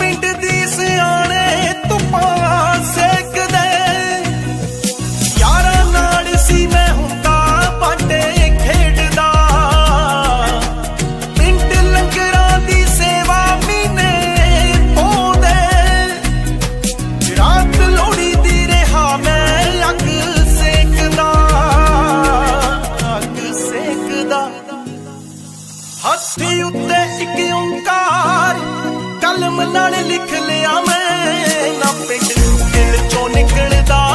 ਪਿੰਡ ਦੀ ਸਿਆਣੇ ਤੂੰ ਪਾਸੇ ਨਾਲ ਲਿਖ ਲਿਆ ਮੈਂ। ਨਾ ਪਿੰਡ ਦਿਲ ਚੋਂ ਨਿਕਲਦਾ।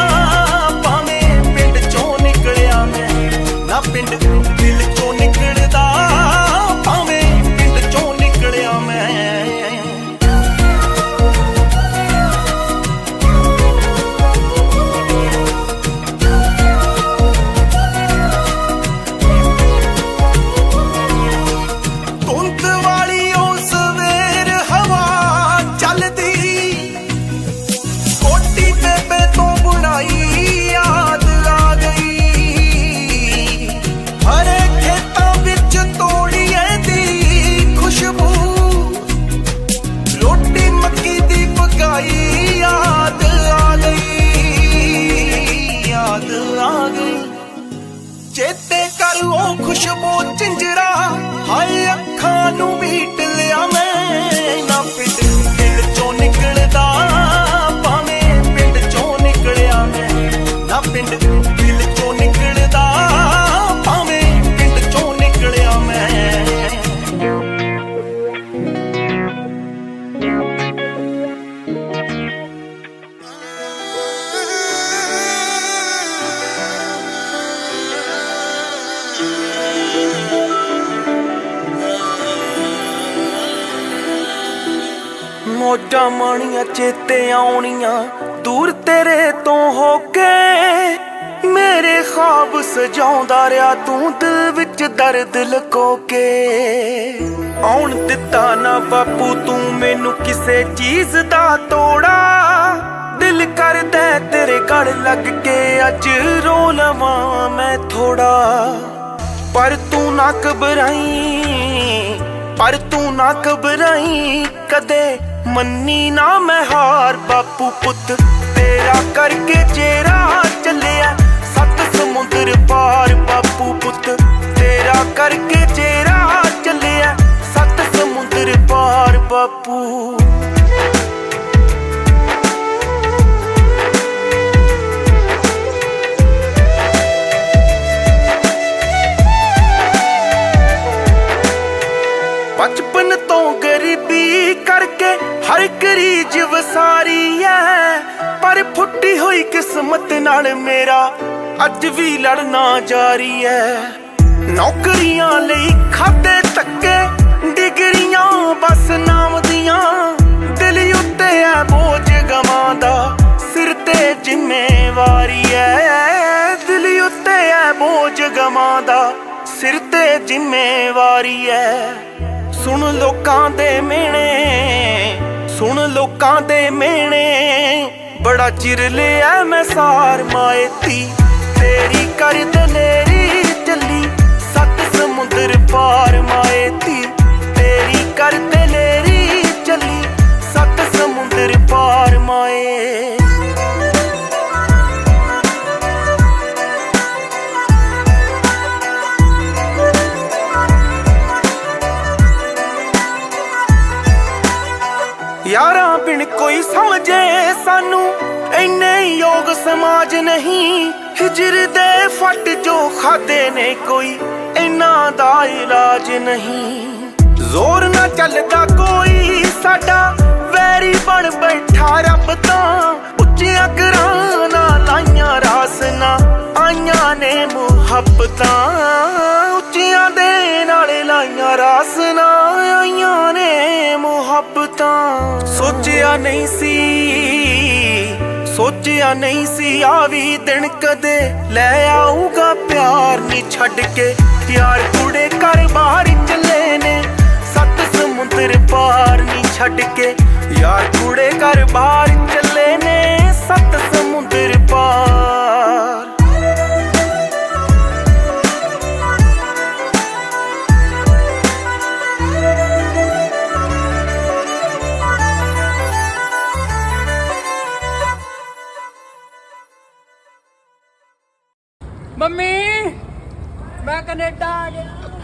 ਆਈ, ਯਾਦ ਆ ਗਈ, ਯਾਦ ਆ ਗਈ। ਚੇਤੇ ਕਰ ਉਹ ਖੁਸ਼ਬੂ ਚਿੰਜਰਾ ਹਾਏ ਅੱਖਾਂ ਨੂੰ ਮੀਟ ਲਿਆ ਮੈਂ, ਨਾ ਮੋਜਾਂ ਮਾਣੀਆਂ, ਚੇਤੇ ਆਉਣੀਆਂ। ਦੂਰ ਤੇਰੇ ਤੋਂ ਹੋ ਕੇ ਮੇਰੇ ਖਾਬ ਸਜਾਉਂਦਾ ਰਿਆ ਤੂੰ ਦਿਲ ਵਿੱਚ ਦਰਦ ਲਕੋ ਕੇ ਆਉਣ ਦਿੱਤਾ ਨਾ ਬਾਪੂ, ਤੂੰ ਮੈਨੂੰ ਕਿਸੇ ਚੀਜ਼ ਦਾ ਤੋੜਾ। ਦਿਲ ਕਰਦਾ ਤੇਰੇ ਘਰ ਲੱਗ ਕੇ, ਅੱਜ ਰੋ ਲਵਾਂ ਮੈਂ ਥੋੜਾ। ਪਰ ਤੂੰ ਨਾ ਘਬਰਾਈ। ਪਰ ਤੂੰ ਨਾ ਘਬਰਾਈ, ਕਦੇ ਮੰਨੀ ਨਾ ਮੈਂ ਹਾਰ। ਬਾਪੂ ਪੁੱਤ, ਤੇਰਾ ਕਰਕੇ ਚੇਰਾ ਚੱਲਿਆ। ਸੱਤ ਸਮੁੰਦਰ ਪਾਰ, ਬਾਪੂ ਪੁੱਤ, ਤੇਰਾ ਕਰਕੇ ਚੇਰਾ ਚੱਲਿਆ। ਸੱਤ ਸਮੁੰਦਰ ਪਾਰ, ਬਾਪੂ। ਕਿਸਮਤ ਨਾਲ ਮੇਰਾ ਅੱਜ ਵੀ ਲੜਨਾ ਜਾਰੀ ਐ। ਨੌਕਰੀਆਂ ਲਈ ਖਾਦੇ ਧੱਕੇ, ਡਿਗਰੀਆਂ ਬਸ ਨਾਮ ਦੀਆਂ। ਦਿਲ ਉੱਤੇ ਐ ਬੋਝ ਗਮਾਂ ਦਾ, ਸਿਰ ਤੇ ਜ਼ਿੰਮੇਵਾਰੀ ਐ। ਦਿਲ ਉੱਤੇ ਐ ਬੋਝ ਗਮਾਂ ਦਾ, ਸਿਰ ਤੇ ਜ਼ਿੰਮੇਵਾਰੀ ਐ। ਸੁਣ ਲੋਕਾਂ ਦੇ ਮਿਹਣੇ, ਸੁਣ ਲੋਕਾਂ ਦੇ ਮਿਹਣੇ। ਬੜਾ ਚਿਰ ਲਿਆ ਮੈਂ ਸਾਰ ਮਾਏਤੀ ਤੇਰੀ ਕਰ ਦਲੇਰੀ ਚੱਲੀ, ਸੱਤ ਸਮੁੰਦਰ ਪਾਰ ਮਾਏਤੀ ਤੇਰੀ ਕਰ ਯਾਰਾਂ ਬਿਨ ਕੋਈ ਸਮਝੇ ਸਾਨੂੰ। ਇੰਨੇ ਯੋਗ ਸਮਾਜ ਨਹੀਂ। ਹਿਜਰ ਦੇ ਫੱਟ ਜੋ ਖਾਦੇ ਨੇ ਕੋਈ ਇੰਨਾ ਦਾ ਇਲਾਜ ਨਹੀਂ। ਜ਼ੋਰ ਨਾ ਚੱਲਦਾ ਕੋਈ ਸਾਡਾ, ਵੈਰੀ ਬਣ ਬੈਠਾ ਰੱਬ ਤਾਂ। ਉੱਚੀਆਂ ਕਰਾਨਾ ਲਾਈਆਂ ਰਾਸਨਾ, ਆਈਆਂ ਨੇ ਮੁਹੱਬਤਾਂ। ਸੋਚਿਆ ਨਹੀਂ ਸੀ, ਸੋਚਿਆ ਨਹੀਂ ਸੀ ਆ ਵੀ ਦਿਨ ਕਦੇ ਲੈ ਆਊਗਾ ਪਿਆਰ ਨਹੀਂ ਛੱਡ ਕੇ। ਯਾਰ ਕੁੜੇ ਘਰ ਬਾਹਰ ਚੱਲੇ ਨੇ, ਸੱਤ ਸਮੁੰਦਰ ਪਾਰ ਨਹੀਂ ਛੱਡ ਕੇ। ਯਾਰ ਕੁੜੇ ਘਰ ਬਾਹਰ Canada.